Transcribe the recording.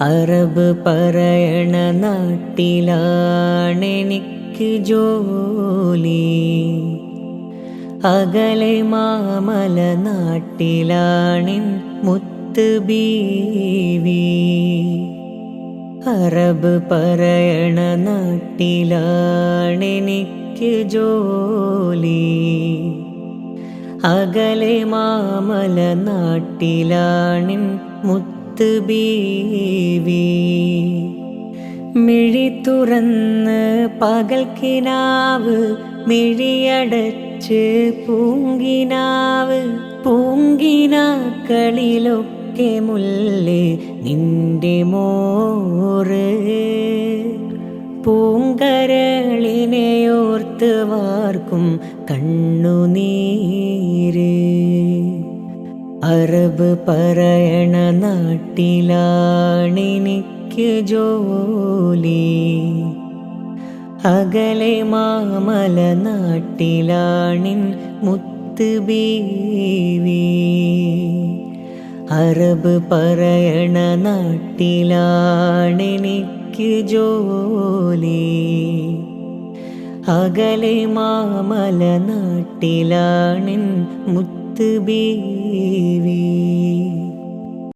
Arab പറയണ നാട്ടിലാണെനിക്ക് ജോലി. അകലെ മാമല നാട്ടിലാണിൻ മുത്ത് ബീവി. അറബ് പറയണ നാട്ടിലാണെനിക്ക് ജോലി. അകലെ മാമല നാട്ടിലാണിൻ മുത്ത് ബീവി. മിഴി തുറന്ന് പകൽക്കിനാവ് മിഴിയടച്ച് പൂങ്കിനാവ്. പൂങ്കിനാക്കളിലൊക്കെ മുല്ലേ നിന്റെ മോറ്. പൂങ്കരളിനെ ഓർത്ത് വാർക്കും കണ്ണുനീര്. അറബ് പറയണ നാട്ടിലാണെനിക്ക് ജോലി. അകലെ മാമല നാട്ടിലാണിൻ മുത്ത് ബീവി അറബ് പറയണ നാട്ടിലാണെനിക്ക് ജോലി. അകലെ മാമല നാട്ടിലാണിൻ മുത്ത് ബീവി